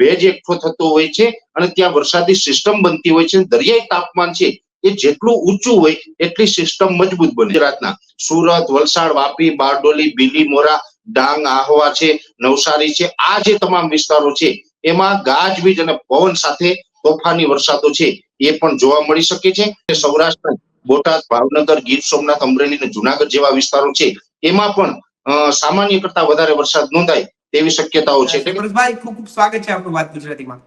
ભેજ એકઠો થતો હોય છે અને ત્યાં વરસાદી સિસ્ટમ બનતી હોય છે. દરિયાઈ તાપમાન છે એ જેટલું ઊંચું હોય એટલી સિસ્ટમ મજબૂત બને. ગુજરાતના સુરત, વલસાડ, વાપી, બારડોલી બીલીમોરા ડાંગ, આહવા છે, નવસારી છે, આ જે તમામ વિસ્તારો છે એમાં ગાજવીજ અને પવન સાથે તોફાની વરસાદો છે એ પણ જોવા મળી શકે છે. સૌરાષ્ટ્ર બોટાદ, ભાવનગર, ગીર સોમનાથ, અમરેલી અને જુનાગઢ જેવા વિસ્તારો છે એમાં પણ સામાન્ય કરતા વધારે વરસાદ નોંધાય. તેવી શક્યતાઓ છે. ભરતભાઈ ખૂબ ખૂબ સ્વાગત છે આપણું વાત ગુજરાતીમાં.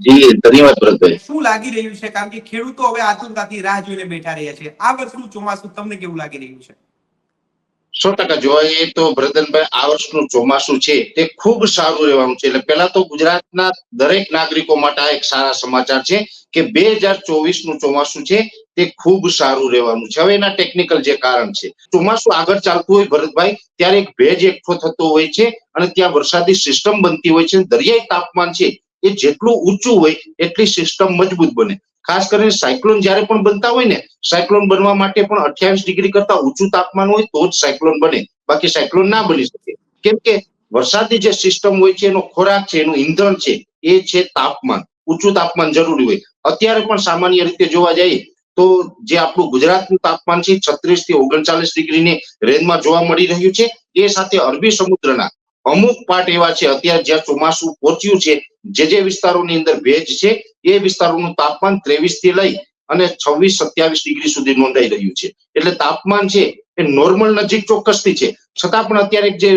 જી ધન્યવાદ ભરતભાઈ શું લાગી રહ્યું છે? કારણ કે ખેડૂતો હવે આતુરતાથી રાહ જોઈને બેઠા રહ્યા છે. આ વર્ષનું ચોમાસું તમને કેવું લાગી રહ્યું છે? સો ટકા જોઈએ તો ભરતનભાઈ આ વર્ષનું ચોમાસું છે તે ખૂબ સારું રહેવાનું છે. એટલે પહેલા તો ગુજરાતના દરેક નાગરિકો માટે આ એક સારા સમાચાર છે કે બે હજાર ચોવીસનું ચોમાસું છે તે ખૂબ સારું રહેવાનું છે. હવે એના ટેકનિકલ જે કારણ છે. ચોમાસું આગળ ચાલતું હોય ભરતભાઈ, ત્યારે એક ભેજ એકઠો થતો હોય છે અને ત્યાં વરસાદી સિસ્ટમ બનતી હોય છે. દરિયાઈ તાપમાન છે એ જેટલું ઊંચું હોય એટલી સિસ્ટમ મજબૂત બને. ખાસ કરીને સાયક્લોન જ્યારે પણ બનતા હોય ને, સાયક્લોન બનવા માટે પણ અઠ્યાવીસ ડિગ્રી કરતા ઊંચું તાપમાન હોય તો જ સાયક્લોન બને. બાકી સાયક્લોન ના બની શકે. કેમ કે વરસાદની જે સિસ્ટમ હોય છે, એનો ખોરાક છે, એનું ઈંધણ છે, એ છે તાપમાન. ઊંચું તાપમાન જરૂરી હોય. અત્યારે પણ સામાન્ય રીતે જોવા જઈએ તો જે આપણું ગુજરાતનું તાપમાન છે, છત્રીસથી ઓગણચાલીસ ડિગ્રીની રેન્જમાં જોવા મળી રહ્યું છે, એ સાથે અરબી સમુદ્રના અમુક પાર્ટ એવા છે, અત્યારે જ્યાં ચોમાસું પહોંચ્યું છે, જે જે વિસ્તારોની અંદર ભેજ છે એ વિસ્તારોનું તાપમાન ત્રેવીસથી લઈ અને છવ્વીસ સત્યાવીસ ડિગ્રી સુધી નોંધાઈ રહ્યું છે. એટલે તાપમાન છે એ નોર્મલ નજીક ચોક્કસથી છે. છતાં પણ અત્યારે જે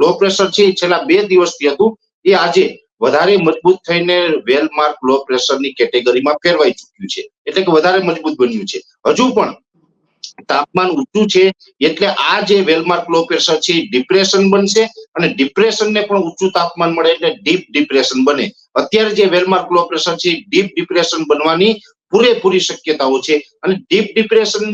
લો પ્રેશર છે એ છેલ્લા બે દિવસથી હતું. એ આજે વધારે મજબૂત થઈને વેલમાર્ક લો પ્રેશરની કેટેગરીમાં ફેરવાઈ ચૂક્યું છે. એટલે કે વધારે મજબૂત બન્યું છે. હજુ પણ તાપમાન ઊંચું છે એટલે આ જે વેલમાર્ક લો પ્રેશર છે ડિપ્રેશન બનશે અને ડિપ્રેશનને પણ ઊંચું તાપમાન મળે એટલે ડીપ ડિપ્રેશન બને. અત્યારે જે વેલમાર્ક લો પ્રેશર છે ડીપ ડિપ્રેશન બનવાની પૂરેપૂરી શક્યતાઓ છે. અને ડીપ ડિપ્રેશન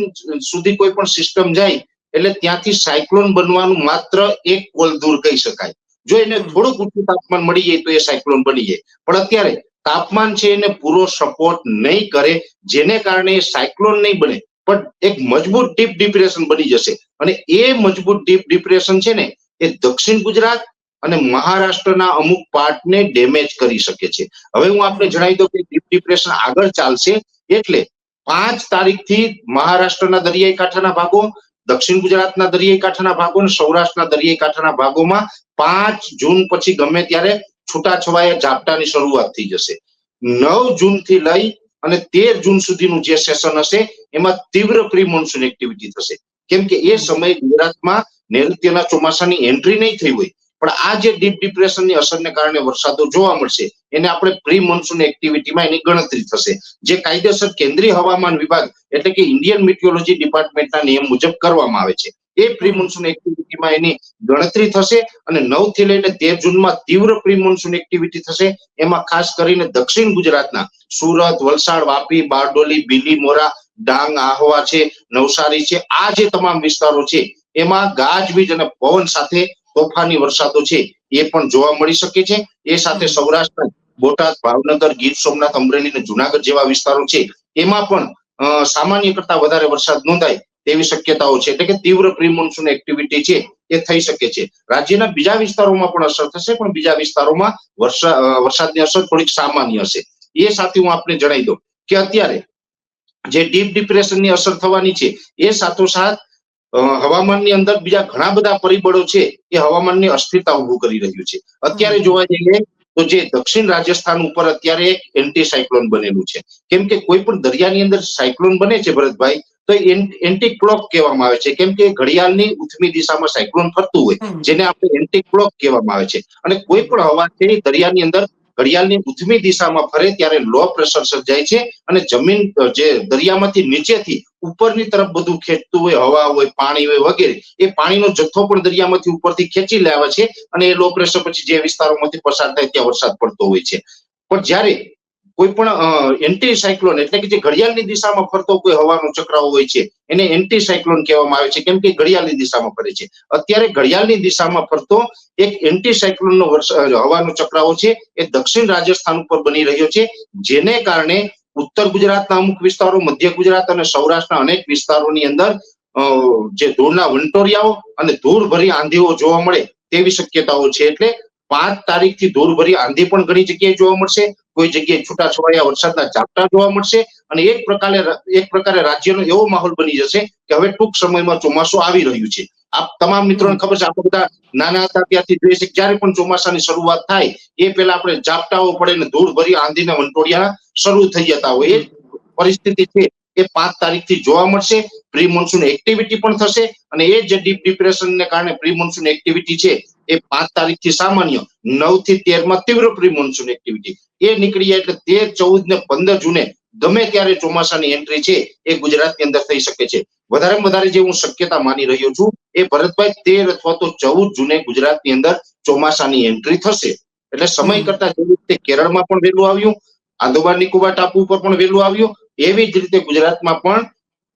સુધી કોઈ પણ સિસ્ટમ જાય એટલે ત્યાંથી સાયક્લોન બનવાનું માત્ર એક કોલ દૂર કહી શકાય. જો એને થોડુંક ઊંચું તાપમાન મળી જાય તો એ સાયક્લોન બની જાય. પણ અત્યારે તાપમાન છે એને પૂરો સપોર્ટ નહીં કરે જેને કારણે સાયક્લોન નહીં બને પણ એક મજબૂત ડીપ ડિપ્રેશન બની જશે. અને એ મજબૂત ડીપ ડિપ્રેશન છે ને એ દક્ષિણ ગુજરાત અને મહારાષ્ટ્રના અમુક પાર્ટને ડેમેજ કરી શકે છે. હવે હું આપને જણાવી દઉં કે ડીપ ડિપ્રેશન આગળ ચાલશે એટલે પાંચ તારીખથી મહારાષ્ટ્રના દરિયાઈ કાંઠાના ભાગો, દક્ષિણ ગુજરાતના દરિયાઈ કાંઠાના ભાગો અને સૌરાષ્ટ્રના દરિયાઈ કાંઠાના ભાગોમાં પાંચ જૂન પછી ગમે ત્યારે છૂટાછવાયા ઝાપટાની શરૂઆત થઈ જશે. નવ જૂનથી લઈ અને તેર જૂન સુધીનું જે સેશન હશે, એમાં તીવ્ર પ્રી મોન્સૂન એક્ટિવિટી થશે. કેમ કે એ સમયે ગુજરાતમાં નૈઋત્યના ચોમાસાની એન્ટ્રી નહીં થઈ હોય. પણ આ જે ડીપ ડિપ્રેશનની અસરને કારણે વરસાદો જોવા મળશે, એને આપણે પ્રી મોન્સૂન એક્ટિવિટીમાં એની ગણતરી થશે. જે કાયદેસર કેન્દ્રીય હવામાન વિભાગ એટલે કે ઇન્ડિયન મિટિયોલોજી ડિપાર્ટમેન્ટના નિયમ મુજબ કરવામાં આવે છે. એ પ્રી મોન્સૂન એક્ટિવિટીમાં એની ગણતરી થશે અને નવથી લઈને તેર જૂનમાં તીવ્ર પ્રી મોન્સૂન એક્ટિવિટી થશે. એમાં ખાસ કરીને દક્ષિણ ગુજરાતના સુરત, વલસાડ, વાપી, બારડોલી બીલીમોરા ડાંગ, આહવા છે, નવસારી છે, આ જે તમામ વિસ્તારો છે, એમાં ગાજવીજ અને પવન સાથે તોફાની વરસાદો છે, એ પણ જોવા મળી શકે છે. એ સાથે સૌરાષ્ટ્ર, બોટાદ, ભાવનગર, ગીર સોમનાથ, અમરેલી અને જુનાગઢ જેવા વિસ્તારો છે. એમાં પણ સામાન્ય કરતા વધારે વરસાદ નોંધાય તેવી શક્યતાઓ છે. એટલે કે તીવ્ર પ્રી મોન્સૂન એક્ટિવિટી છે, એ થઈ શકે છે. રાજ્યના બીજા વિસ્તારોમાં પણ અસર થશે, પણ બીજા વિસ્તારોમાં વરસાદ વરસાદની અસર થોડીક સામાન્ય હશે. એ સાથે હું આપને જણાવી દઉં કે અત્યારે જે ડીપ ડિપ્રેશનની અસર થવાની છે, એ સાથોસાથ હવામાનની અંદર બીજા ઘણા બધા પરિબળો છે એ હવામાનની અસ્થિરતા ઉભું કરી રહ્યું છે. અત્યારે જોવા જઈએ તો જે દક્ષિણ રાજસ્થાન ઉપર અત્યારે એક એન્ટી સાયક્લોન બનેલું છે. કેમ કે કોઈ પણ દરિયાની અંદર સાયક્લોન બને છે ભરતભાઈ તો એન્ટી ક્લોક કહેવામાં આવે છે. કેમ કે ઘડિયાળની ઉથમી દિશામાં સાયક્લોન ફરતું હોય જેને આપણે એન્ટી ક્લોક કહેવામાં આવે છે. અને કોઈ પણ હવા છે દરિયાની અંદર ઘડિયાળની ઉધમી દિશામાં ફરે ત્યારે લો પ્રેશર સર્જાય છે અને જમીન જે દરિયામાંથી નીચેથી ઉપરની તરફ બધું ખેંચતું હોય, હવા હોય, પાણી હોય વગેરે, એ પાણીનો જથ્થો પણ દરિયામાંથી ઉપરથી ખેંચી લાવે છે અને એ લો પ્રેશર પછી જે વિસ્તારોમાંથી પસાર થાય ત્યાં વરસાદ પડતો હોય છે. પણ જ્યારે કોઈ પણ એન્ટી સાયક્લોન એટલે કે જે ઘડિયાળની દિશામાં ફરતો કોઈ હવાનો ચક્રાવ હોય છે, એને એન્ટી સાયક્લોન કહેવામાં આવે છે. કેમ કે ઘડિયાળની દિશામાં ફરે છે. અત્યારે ઘડિયાળની દિશામાં ફરતો એક એન્ટી સાયક્લોન નો હવાનો ચક્રાવો છે. એ દક્ષિણ રાજસ્થાન ઉપર બની રહ્યો છે. જેને કારણે ઉત્તર ગુજરાતના અમુક વિસ્તારો, મધ્ય ગુજરાત અને સૌરાષ્ટ્રના અનેક વિસ્તારોની અંદર જે ધૂળના વંટોરિયાઓ અને ધૂળ ભરી આંધીઓ જોવા મળે તેવી શક્યતાઓ છે. એટલે પાંચ તારીખથી ધૂળભરી આંધી પણ ઘણી જગ્યાએ જોવા મળશે. કોઈ જગ્યાએ છૂટા છવાયા વરસાદના ઝાપટા જોવા મળશે અને એક પ્રકારે એક પ્રકારે રાજ્યનો એવો માહોલ બની જશે કે હવે ટૂંક સમયમાં ચોમાસું આવી રહ્યું છે. આપ તમામ મિત્રોને ખબર છે આપણે બધા નાના હતા ત્યારથી જોઈએ છે ક્યારે પણ ચોમાસાની શરૂઆત થાય, એ પહેલા આપણે ઝાપટાઓ પડે ને ધૂળ ભરી આંધીના વંટોળિયા શરૂ થઈ જતા હોય. એ પરિસ્થિતિ છે, એ પાંચ તારીખથી જોવા મળશે. પ્રી મોન્સૂન એક્ટિવિટી પણ થશે અને એ જે ડીપ ડિપ્રેશનને કારણે પ્રી મોન્સૂન એક્ટિવિટી છે એ પાંચ તારીખથી સામાન્ય નવથી તેરમાં તીવ્ર પ્રી મોન્સૂન એક્ટિવિટી એ નીકળી જાય એટલે તેર ચૌદ ને પંદર જૂને ગમે ત્યારે ચોમાસાની એન્ટ્રી છે એ ગુજરાતની અંદર થઈ શકે છે. વધારે વધારે જે હું શક્યતા માની રહ્યો છું એ ભરતભાઈ તેર અથવા તો ચૌદ જૂને ગુજરાતની અંદર ચોમાસાની એન્ટ્રી થશે. એટલે સમય કરતા જેવી રીતે કેરળમાં પણ વહેલું આવ્યું આંદોબાર નિકોબાર ટાપુ ઉપર પણ વહેલું આવ્યું એવી જ રીતે ગુજરાતમાં પણ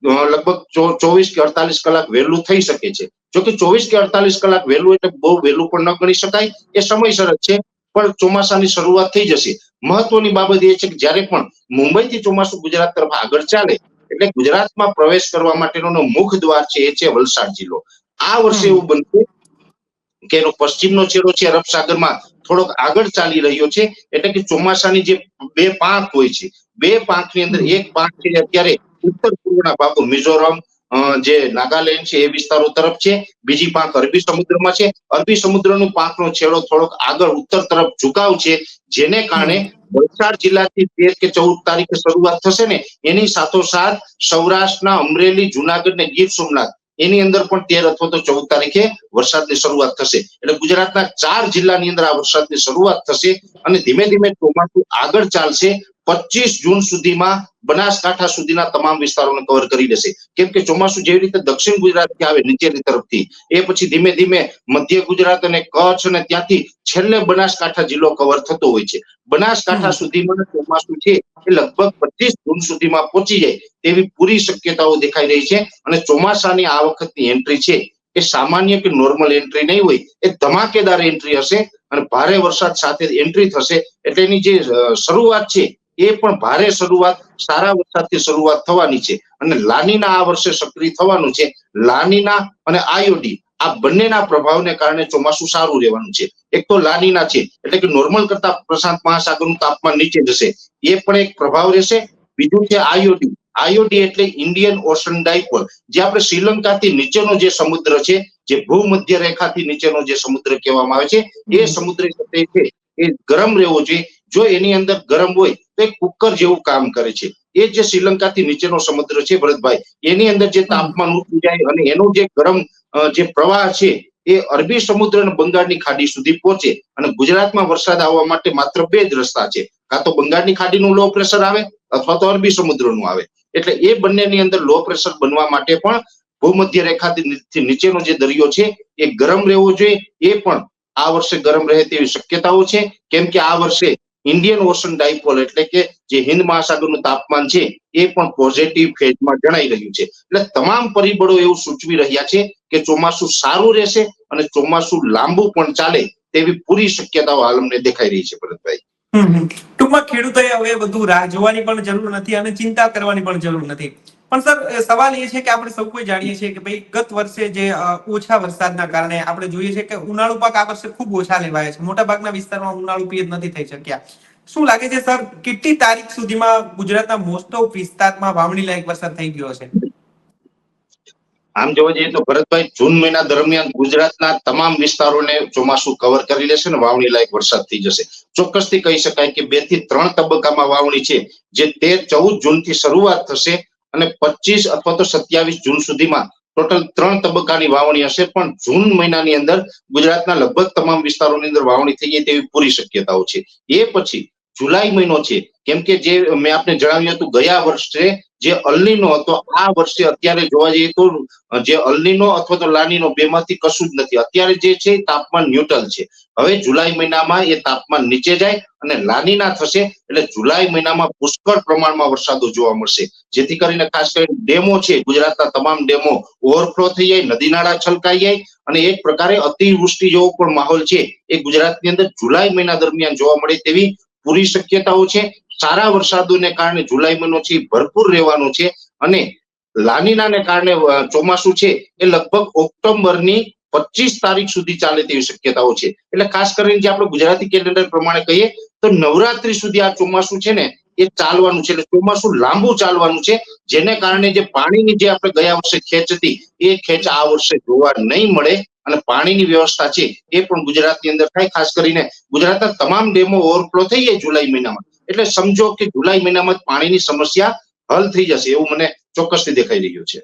લગભગ ચોવીસ કે અડતાલીસ કલાક વહેલું થઈ શકે છે. જો કે ચોવીસ કે અડતાલીસ કલાક વહેલું એટલે બહુ વહેલું પણ ન ગણી શકાય. એ સમયસર જ છે પણ ચોમાસાની શરૂઆત થઈ જશે. મહત્વની બાબત એ છે કે જ્યારે પણ મુંબઈથી ચોમાસું ગુજરાત તરફ આગળ ચાલે એટલે ગુજરાતમાં પ્રવેશ કરવા માટેનો મુખ દ્વાર છે એ છે વલસાડ જિલ્લો. આ વર્ષે એવું બનતું કે એનો પશ્ચિમનો છેડો છે અરબ સાગરમાં થોડોક આગળ ચાલી રહ્યો છે એટલે કે ચોમાસાની જે બે પાંખ હોય છે બે પાંખની અંદર એક પાંખ છે અત્યારે ઉત્તર પૂર્વના ભાગો મિઝોરમ જે નાગાલેન્ડ છે એ વિસ્તારો તરફ છે. બીજી પાંખ અરબી સમુદ્રમાં છે. અરબી સમુદ્રનું પાંખનો છેડો થોડોક આગળ ઉત્તર તરફ ઝુકાવ છે, જેને કારણે વલસાડ જિલ્લાથી તેર કે ચૌદ તારીખે શરૂઆત થશે ને, એની સાથોસાથ સૌરાષ્ટ્રના અમરેલી, જુનાગઢ ને ગીર સોમનાથ, એની અંદર પણ તેર અથવા તો ચૌદ તારીખે વરસાદની શરૂઆત થશે. એટલે ગુજરાતના ચાર જિલ્લાની અંદર આ વરસાદની શરૂઆત થશે અને ધીમે ધીમે ચોમાસું આગળ ચાલશે. પચીસ જૂન સુધીમાં બનાસકાંઠા સુધીના તમામ વિસ્તારોને કવર કરી લેશે કેમ કે ચોમાસું જેવી રીતે દક્ષિણ ગુજરાતથી આવે નીચેની તરફથી એ પછી ધીમે ધીમે મધ્ય ગુજરાત અને કચ્છ અને ત્યાંથી છેલ્લે બનાસકાંઠા જિલ્લો કવર થતો હોય છે. બનાસકાંઠા સુધીમાં ચોમાસું છે એ લગભગ પચીસ જૂન સુધીમાં પહોંચી જાય તેવી પૂરી શક્યતાઓ દેખાઈ રહી છે અને ચોમાસાની આ વખતની એન્ટ્રી છે એ સામાન્ય કે નોર્મલ એન્ટ્રી નહીં હોય એ ધમાકેદાર એન્ટ્રી હશે અને ભારે વરસાદ સાથે એન્ટ્રી થશે. એટલે એની જે શરૂઆત છે એ પણ ભારે શરૂઆત, સારા વરસાદથી શરૂઆત થવાની છે. અને લાનીના આ વર્ષે સક્રિય થવાનું છે. લાનીના અને આયોડી આ બંનેના પ્રભાવને કારણે ચોમાસું સારું રહેવાનું છે. એક તો લાનીના છે, એટલે કે નોર્મલ કરતા પ્રશાંત મહાસાગરનું તાપમાન નીચે જશે. એ પણ એક પ્રભાવ રહેશે. બીજું છે આયોડી આયોડી એટલે ઇન્ડિયન ઓશન ડાયપોલ, જે આપણે શ્રીલંકાથી નીચેનો જે સમુદ્ર છે, જે ભૂમધ્ય રેખાથી નીચેનો જે સમુદ્ર કહેવામાં આવે છે, એ સમુદ્ર છે. એ ગરમ રહેવો જોઈએ. જો એની અંદર ગરમ હોય તો કુકર જેવું કામ કરે છે. એ જે શ્રીલંકાથી નીચેનો સમુદ્ર છે ભરતભાઈ, એની અંદર જે તાપમાન ઊંચું જાય અને એનો જે ગરમ જે પ્રવાહ છે, એ અરબી સમુદ્ર અને બંગાળની ખાડી સુધી પહોંચે અને ગુજરાતમાં વરસાદ આવવા માટે માત્ર બે જ રસ્તા છે. કાં તો બંગાળની ખાડીનું લો પ્રેશર આવે અથવા તો અરબી સમુદ્રનું આવે. એટલે એ બંનેની અંદર લો પ્રેશર બનવા માટે પણ ભૂમધ્ય રેખાથી નીચેનો જે દરિયો છે, એ ગરમ રહેવો જોઈએ. એ પણ આ વર્ષે ગરમ રહે તેવી શક્યતાઓ છે. કેમ કે આ વર્ષે ઇન્ડિયન ઓશન ડાયપોલ એટલે કે જે હિન્દ મહાસાગરનું તાપમાન છે, એ પણ પોઝિટિવ ફેઝમાં જણાઈ રહ્યું છે. એટલે તમામ પરિબળો એવું સૂચવી રહ્યા છે કે ચોમાસું સારું રહેશે અને ચોમાસું લાંબુ પણ ચાલે તેવી પૂરી શક્યતાઓ આલમને દેખાઈ રહી છે, ભરતભાઈ. ટૂંકમાં ખેડૂતોએ હવે બધું રાહ જોવાની પણ જરૂર નથી અને ચિંતા કરવાની પણ જરૂર નથી. પણ સર સવાલ એ છે કે આપણે સૌ કોઈ જાણીએ છીએ કે ભાઈ ગત વર્ષે જે ઓછા વરસાદના કારણે આપણે જોઈએ છે કે ઉનાળુ પાક આ વર્ષે ખૂબ ઓછા લેવાયા છે. મોટા ભાગના વિસ્તારમાં ઉનાળુ પિયત નથી થઈ શક્યા. શું લાગે છે સર, કેટલી તારીખ સુધીમાં ગુજરાતના મોસ્ટ ઓફ વિસ્તારમાં વાવણી લાયક વરસાદ થઈ ગયો છે? આમ જોવા જઈએ તો ભરતભાઈ, જૂન મહિના દરમિયાન ગુજરાતના તમામ વિસ્તારોને ચોમાસું કવર કરી લેશે ને વાવણી લાયક વરસાદ થઈ જશે. ચોક્કસથી કહી શકાય કે બેથી ત્રણ તબક્કામાં વાવણી છે, જે તેર ચૌદ જૂનથી શરૂઆત થશે અને પચીસ અથવા તો સત્યાવીસ જૂન સુધીમાં ટોટલ ત્રણ તબક્કાની વાવણી હશે. પણ જૂન મહિનાની અંદર ગુજરાતના લગભગ તમામ વિસ્તારોની અંદર વાવણી થઈ જાય તેવી પૂરી શક્યતાઓ છે. એ પછી જુલાઈ મહિનો છે. કેમ કે જે મેં આપને જણાવ્યું હતું, ગયા વર્ષે જે અલ્લીનો હતો, આ વર્ષે અત્યારે જોવા જઈએ તો જે અલ્લીનો અથવા તો લાનીનો, બેમાંથી કશું જ નથી. અત્યારે જે છે, તાપમાન ન્યુટ્રલ છે. હવે જુલાઈ મહિનામાં એ તાપમાન નીચે જાય અને લાનીના થશે એટલે જુલાઈ મહિનામાં પુષ્કળ પ્રમાણમાં વરસાદો જોવા મળશે. જેથી કરીને ખાસ કરીને ડેમો છે, ગુજરાતના તમામ ડેમો ઓવરફ્લો થઈ જાય, નદી નાળા છલકાઈ જાય અને એક પ્રકારે અતિવૃષ્ટિ જેવો પણ માહોલ છે એ ગુજરાતની અંદર જુલાઈ મહિના દરમિયાન જોવા મળે તેવી પૂરી શક્યતાઓ છે. સારા વરસાદોને કારણે જુલાઈ મહિનો છે ભરપૂર રહેવાનો છે અને લાનીનાને કારણે ચોમાસું છે એ લગભગ ઓક્ટોબરની પચીસ તારીખ સુધી ચાલે તેવી શક્યતાઓ છે. એટલે ખાસ કરીને જે આપણે ગુજરાતી કેલેન્ડર પ્રમાણે કહીએ, તો નવરાત્રી સુધી આ ચોમાસું છે ને, એ ચાલવાનું છે. એટલે ચોમાસું લાંબુ ચાલવાનું છે, જેને કારણે જે પાણીની જે આપણે ગયા વર્ષે ખેંચ હતી, એ ખેંચ આ વર્ષે જોવા નહીં મળે. અને પાણીની વ્યવસ્થા છે એ પણ ગુજરાતની અંદર થાય, ખાસ કરીને ગુજરાતના તમામ ડેમો ઓવરફ્લો થઈ જાય જુલાઈ મહિનામાં એટલે સમજો કે જુલાઈ મહિનામાં પાણીની સમસ્યા હલ થઈ જશે એવું મને ચોક્કસથી દેખાઈ રહ્યું છે.